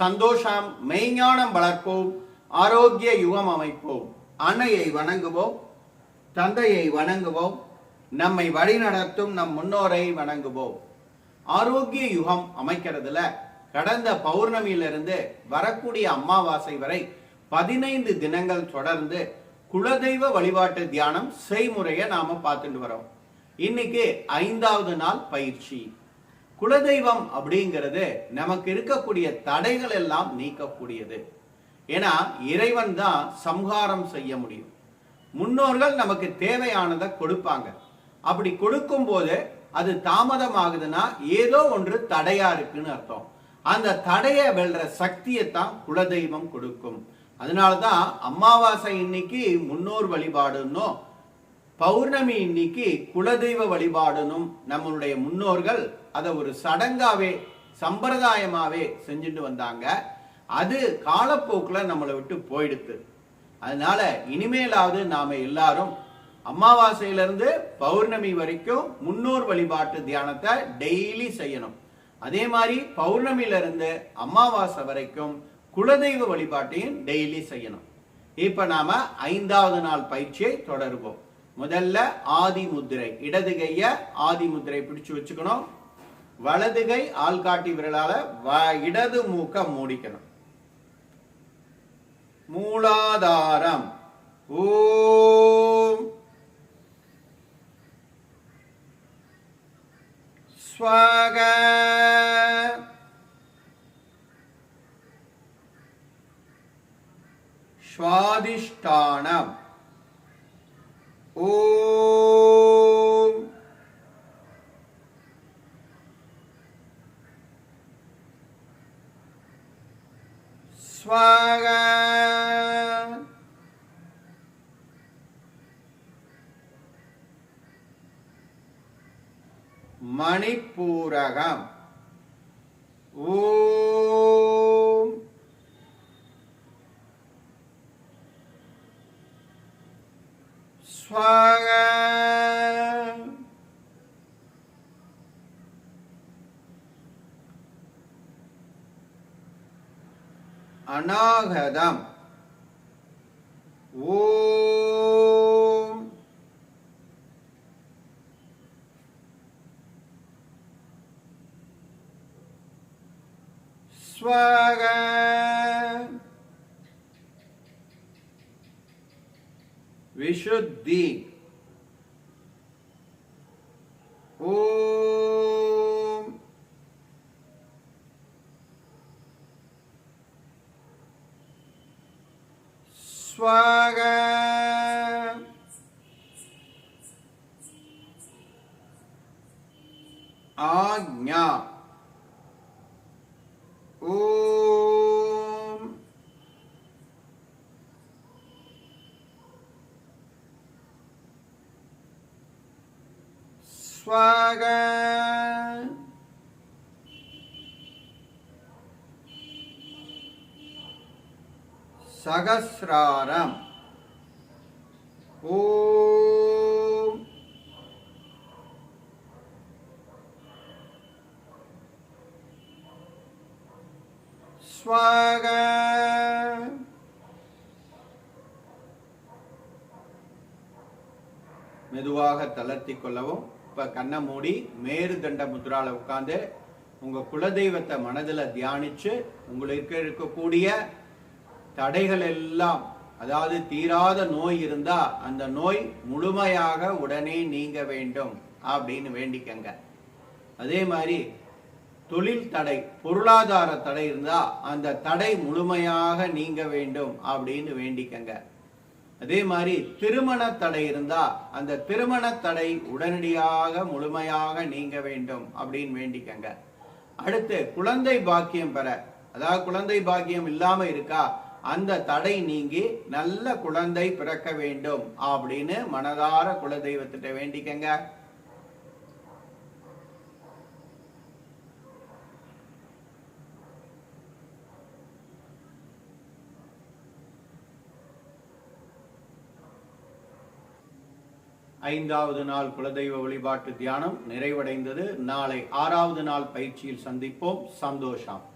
சந்தோஷம் மெய்ஞானம் வளர்ப்போம் ஆரோக்கிய யுகம் அமைப்போம். அன்னையை வணங்குவோம் தந்தையை வணங்குவோம் நம்மை வழிநடத்தும் நம் முன்னோரை வணங்குவோம். ஆரோக்கிய யுகம் அமைக்கிறதுல கடந்த பௌர்ணமியிலிருந்து வரக்கூடிய அமாவாசை வரை பதினைந்து தினங்கள் தொடர்ந்து குலதெய்வ வழிபாட்டு தியானம் செய்முறையை நாம பார்த்துட்டு வரோம். இன்னைக்கு ஐந்தாவது நாள் பயிற்சி. குலதெய்வம் அப்படிங்கிறது நமக்கு இருக்கக்கூடிய தடைகள் எல்லாம் நீக்கக்கூடியது. ஏன்னா இறைவன் தான் சம்ஹாரம் செய்ய முடியும். முன்னோர்கள் நமக்கு தேவையானதை கொடுப்பாங்க. அப்படி கொடுக்கும் போது அது தாமதமாகுதுன்னா ஏதோ ஒன்று தடையா இருக்குன்னு அர்த்தம். அந்த தடையை வெல்ற சக்தியை தான் குலதெய்வம் கொடுக்கும். அதனாலதான் அமாவாசை இன்னைக்கு முன்னோர் வழிபாடுன்னும் பௌர்ணமி இன்னைக்கு குலதெய்வ வழிபாடுனும் நம்மளுடைய முன்னோர்கள் அதை ஒரு சடங்காவே சம்பிரதாயமாவே செஞ்சுட்டு வந்தாங்க. அது காலப்போக்கில் நம்மளை விட்டு போயிடுது அதனால இனிமேலாவது நாம எல்லாரும் அமாவாசையிலிருந்து பௌர்ணமி வரைக்கும் முன்னோர் வழிபாட்டு தியானத்தை டெய்லி செய்யணும். அதே மாதிரி பௌர்ணமியிலிருந்து அமாவாசை வரைக்கும் குலதெய்வ வழிபாட்டையும் டெய்லி செய்யணும். இப்ப நாம ஐந்தாவது நாள் பயிற்சியை தொடருவோம். முதல்ல ஆதி முதிரை இடது கைய ஆதி முதிரை பிடிச்சு வச்சுக்கணும். வலதுகை ஆள்காட்டி விரலால வ- இடது மூக்க மூடிக்கணும். மூலாதாரம். ஓம். ஸ்வக. ஸ்வாதிஷ்டானம் ஓம். स्वाग मणिपूरगम् ऊ स्वाग அநாகதம் ஓம் ஸ்வக விசுத்தி ஸ்வக ஆக்ஞா ஓம் ஸ்வக சகசிராரம். ஓம். ஸ்வாக. மெதுவாக தளர்த்தி கொள்ளவும். இப்ப கண்ணை மூடி மேருதண்ட முத்ரால உட்கார்ந்து உங்க குலதெய்வத்தை மனதுல தியானிச்சு உங்களுக்கு இருக்கக்கூடிய தடைகள் எல்லாம் அதாவது தீராத நோய் இருந்தா அந்த நோய் முழுமையாக உடனே நீங்க வேண்டும் அப்படின்னு வேண்டிக்கங்க. அதே மாதிரி தொழில் தடை பொருளாதார தடை இருந்தா அந்த தடை முழுமையாக நீங்க வேண்டும் அப்படின்னு வேண்டிக்கங்க. அதே மாதிரி திருமண தடை இருந்தா அந்த திருமண தடை உடனடியாக முழுமையாக நீங்க வேண்டும் அப்படின்னு வேண்டிக்கங்க. அடுத்து குழந்தை பாக்கியம் பெற அதாவது குழந்தை பாக்கியம் இல்லாம இருக்கா அந்த தடை நீங்கி நல்ல குழந்தை பிறக்க வேண்டும் அப்படின்னு மனதார குலதெய்வத்திட்ட வேண்டிக்கங்க. ஐந்தாவது நாள் குலதெய்வ வழிபாட்டு தியானம் நிறைவடைந்தது. நாளை ஆறாவது நாள் பயிற்சியில் சந்திப்போம். சந்தோஷம்.